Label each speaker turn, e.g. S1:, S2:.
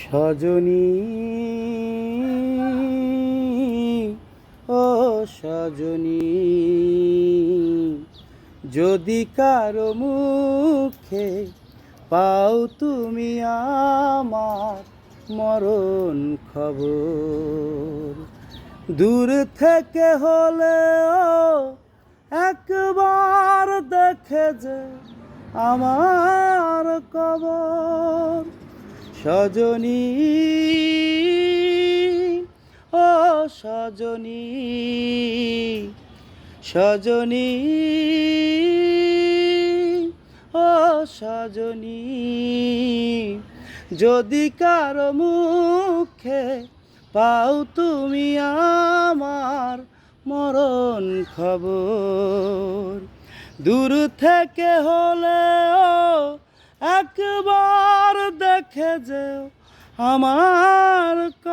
S1: সজনী, ও সজনী, যদি কারও মুখে পাও তুমি আমার মরণ খবর। দূর থেকে হলেও একবার দেখে যে আমার কবর। সজনী, ও সজনী সজনী, ও সজনী, যদি কারও মুখে পাও তুমি আমার মরণ খবর, দূর থেকে হলেও একবার দেখে যেও আমার কবর